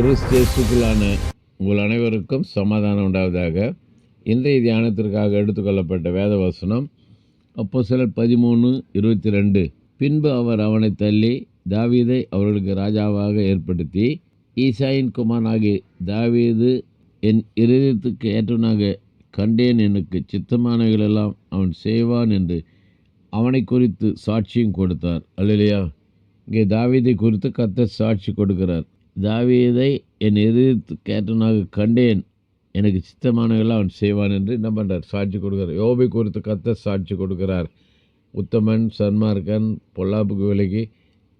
கிறிஸ்தியேசுக்குள்ளான உங்கள் அனைவருக்கும் சமாதானம் உண்டாவதாக. இன்றைய தியானத்திற்காக எடுத்துக்கொள்ளப்பட்ட வேத வசனம் அப்போ சிலர் பதிமூணு இருபத்தி ரெண்டு. பின்பு அவர் அவனை தள்ளி தாவீதை அவர்களுக்கு ராஜாவாக ஏற்படுத்தி ஈசாயின் குமாராகி தாவீது என் இருதயத்துக்கு ஏற்றவனாக கண்டேன் எனக்கு சித்தமானவைகளெல்லாம் அவன் செய்வான் என்று அவனை குறித்து சாட்சியும் கொடுத்தார். அல்லையா இங்கே தாவீதை குறித்து கத்த சாட்சி கொடுக்கிறார். தாவீதை என் எதிர்த்து கேட்டனாக கண்டேன். எனக்கு சித்தமானவர்கள் அவன் செய்வான் என்று என்ன பண்ணுறார் சாட்சி கொடுக்குறார். யோபை குறித்து கத்த சாட்சி கொடுக்கிறார். உத்தமன் சன்மார்க்கன் பொல்லாப்புக்கு விலகி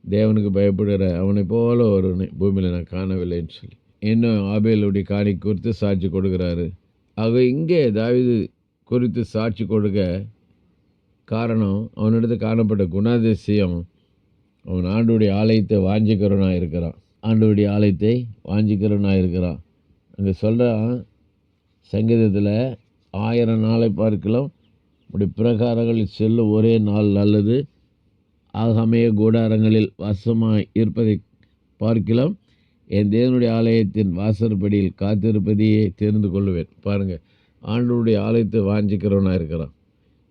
தேவனுக்கு பயப்படுகிற அவனை போல ஒரு பூமியில் நான் காணவில்லைன்னு சொல்லி. இன்னும் ஆபேலுடைய காணி குறித்து சாட்சி கொடுக்குறாரு. ஆக இங்கே தாவிது குறித்து சாட்சி கொடுக்க காரணம் அவனிடத்து காணப்பட்ட குணாதிசயம். அவன் ஆண்டுடைய ஆலயத்தை வாஞ்சிக்கிறவனாக இருக்கிறான் ஆண்டுடைய ஆலயத்தை வாஞ்சிக்கிறவனாக இருக்கிறான் அங்கே சொல்கிறான் சங்கீதத்தில் ஆயிரம் நாளை பார்க்கலாம் இப்படி பிரகாரங்களில் செல்லும் ஒரே நாள் நல்லது. ஆகமைய கூடாரங்களில் வாசமாக இருப்பதை பார்க்கலாம். என் தேவனுடைய ஆலயத்தின் வாசற்படியில் காத்திருப்பதையே தெரிந்து கொள்வேன் பாருங்கள் ஆண்டோடைய ஆலயத்தை வாஞ்சிக்கிறவனாக இருக்கிறான்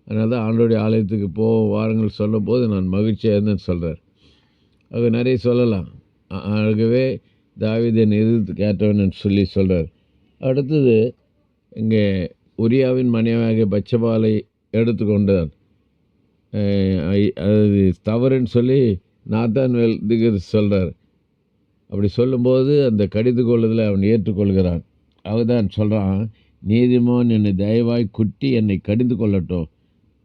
அதனால தான் ஆண்டோடைய ஆலயத்துக்கு போ வாரங்கள் சொல்லும் போது நான் மகிழ்ச்சியாக இருந்தேன்னு சொல்கிறார் அது நிறைய சொல்லலாம். ஆகவே தாவீதை எதிர்த்து கேட்டவன் சொல்லி சொல்கிறார் அடுத்தது இங்கே உரியாவின் மனைவியாக பச்சபாலை எடுத்துக்கொண்டார் அது தவறுன்னு சொல்லி நாத்தான் வேல்துக்கு சொல்கிறார் அப்படி சொல்லும்போது அந்த கடிந்து கொள்ளுதலை அவன் ஏற்றுக்கொள்கிறான். அவதான் சொல்கிறான் நீதிமான் என்னை தயவாய் குட்டி என்னை கடிந்து கொள்ளட்டும்.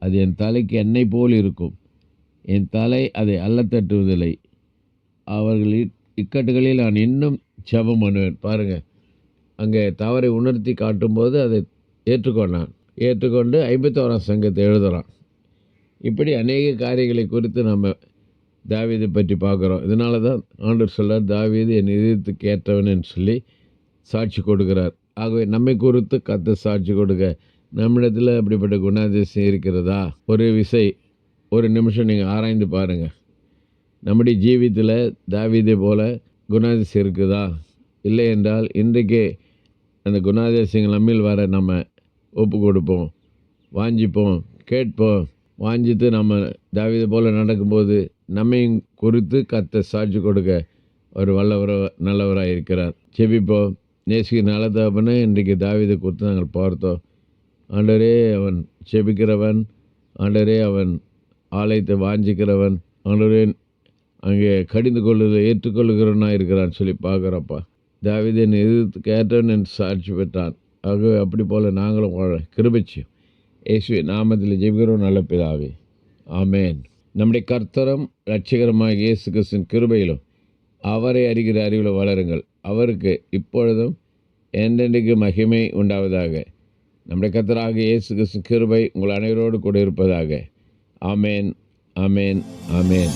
அது என் தலைக்கு என்னை போல் இருக்கும். என் தலை அதை அல்ல தட்டுவதில்லை அவர்கள் இக்கட்டுகளில் நான் இன்னும் ஜபம் பண்ணுவேன். பாருங்கள் அங்கே தவறை உணர்த்தி காட்டும்போது அதை ஏற்றுக்கொண்டான் ஏற்றுக்கொண்டு ஐம்பத்தோராம் சங்கத்தை எழுதுகிறான் இப்படி அநேக காரியங்களை குறித்து நம்ம தாவீதை பற்றி பார்க்குறோம். இதனால தான் ஆண்டவர் சொல்லார் தாவீது என் இதயத்துக்கு ஏற்றவன் சொல்லி சாட்சி கொடுக்கிறார். ஆகவே நம்மை குறித்து கத்த சாட்சி கொடுக்க நம்மிடத்தில் அப்படிப்பட்ட குணாதிசயம் இருக்கிறதா? ஒரு விசை ஒரு நிமிஷம் நீங்கள் ஆராய்ந்து பாருங்கள் நம்முடைய ஜீவித்தில் தாவிதை போல குணாதிசயம் இருக்குதா? இல்லை என்றால் இன்றைக்கே அந்த குணாதிசயங்கள் நம்மில் வர நம்ம ஒப்பு கொடுப்போம் வாஞ்சிப்போம் கேட்போம். வாஞ்சித்து நம்ம தாவிதை போல் நடக்கும்போது நம்மையும் குறித்து கத்த சாட்சி கொடுக்க ஒரு வல்லவர நல்லவராக இருக்கிறார். செபிப்போம் நேசிக்க நல்லதாப்பன்னு இன்றைக்கு தாவிதை குறித்து நாங்கள் பார்த்தோம். ஆண்டரே அவன் செபிக்கிறவன் ஆண்டரே அவன் ஆலயத்தை வாஞ்சிக்கிறவன். ஆண்டரே அங்கே கடிந்து கொள்ளுதலை ஏற்றுக்கொள்கிறவனாக இருக்கிறான்னு சொல்லி பார்க்குறப்பா. தாவிதன் எதிர்த்து கேட்டவன் என்று சாட்சி பெற்றான். ஆகவே அப்படி போல் நாங்களும் வாழ கிருபிச்சியும் இயேசுவை நாமத்தில் ஜெபிக்கிறோம் நல்ல பிதாவே. ஆமேன். நம்முடைய கர்த்தரும் ரட்சிகரமாக இயேசு கிறிஸ்தின் கிருபையிலும் அவரை அறிகிற அறிவில் வளருங்கள். அவருக்கு இப்பொழுதும் என்றென்றைக்கு மகிமை உண்டாவதாக. நம்முடைய கர்த்தராக இயேசு கிறிஸ்தின் கிருபை உங்கள் அனைவரோடு கூட இருப்பதாக. ஆமேன் ஆமேன் ஆமேன்.